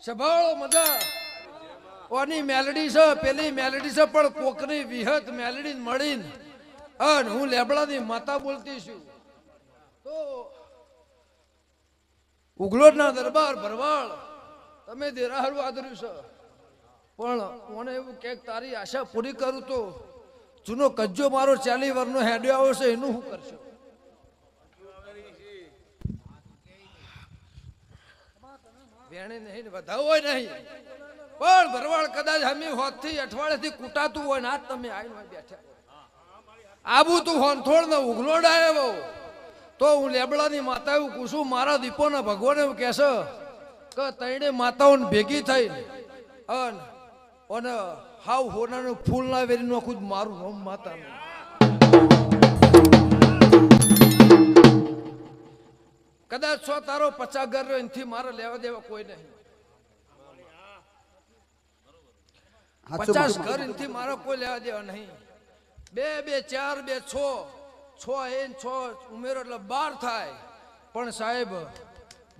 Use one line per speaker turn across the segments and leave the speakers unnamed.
સભાળો મજા. પણ હું દરબાર ભરવાડ, તમે દેરાહરું આદર્યું છે. પણ મને એવું કે, તારી આશા પૂરી કરું તો જૂનો કજ્જો મારો ચાલી વરનો હેડ્યો આવ્યો છે એનું શું કરશો? વેણે નહીં વધાવો નહીં. પણ ભરવાડ કદાચ હમી હોતથી અઠવાડિયેથી કૂટાતું હોય ને આજ તમે આવીને બેઠા આબુ તું હોનથોડ ને ઉઘલોડ આવ્યો તો હું લેબડાની માતા એવું કુસુમ મારા દીપોના ભગવાન એવું કહેશે કે તૈણે માતાઓને ભેગી થઈ અન હાવ હોનાનું ફૂલ ના વેરી નાખું મારું હોમ માતાનું. કદાચ સો તારો પચાસ ઘર રહ્યો એનાથી મારે લેવા દેવા કોઈ નહીં. પચાસ ઘર એનાથી મારે કોઈ લેવા દેવા નહીં. બે બે ચાર બે છ. છ એ છ ઉમેરો એટલે બાર થાય. પણ સાહેબ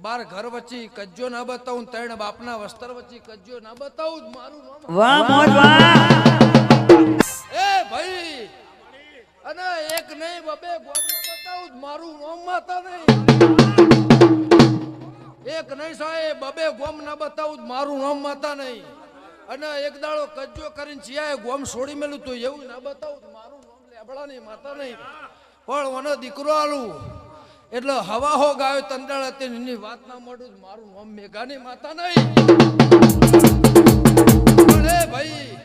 બાર ઘર વચ્ચે કજ્જો ના બતાવું ત્રણ બાપના વસ્ત્ર વચ્ચે કજ્જો ના બતાવું જ મારું
વાહ મોજ વાહ.
એ ભાઈ અને એક નહીં બબે ગોમ ના બતાવું મારું નામ માતા નહીં. એક નહીં સાહેબ બબે ગોમ ના બતાવું મારું નામ માતા નહીં. અને એક દાડો કજ્જો કરીને ચિયાએ ગોમ છોડી મેલું તું, એવું ના બતાવું મારું નામ લેબડા નહીં માતા નહીં. પણ મને દીકરો આલું. એટલે હવા હો ગાયો તંડાળ હતી વાત ના મળું જ, મારું નામ મેઘાની માતા નહીં. ભાઈ,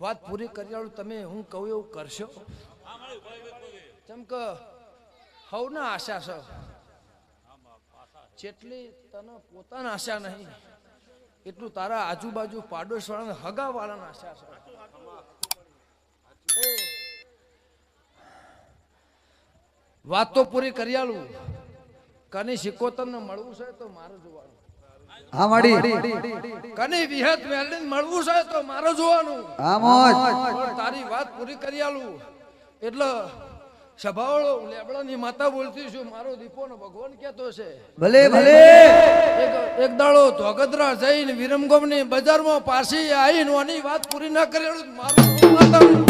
વાત પૂરી કરી તમે હું કહું એવું કરશો? જેમ કે હવના આશા છે? જેટલી તને પોતાના આશા નહીં એટલું તારા આજુબાજુ પાડોશ વાળા હગા વાળાના આશા છે. વાત તો પૂરી કર્યાલું. કની સિક્કો તમને મળવું છે તો મારું જોવાનું.
હા માડી
કની વિહત મેળવીને મળવું છે તો મારે જોવાનું.
હા મોજ.
તારી વાત પૂરી કરી આલું એટલે સભાવાળો લેબડાની માતા બોલતી છું મારો દીપો નો ભગવાન કેતો છે.
ભલે ભલે.
એક દાડો ધોગદરા જઈને વિરમગમની બજારમાં પાછી આવીને ઓની વાત પૂરી ના કરી મારું માતા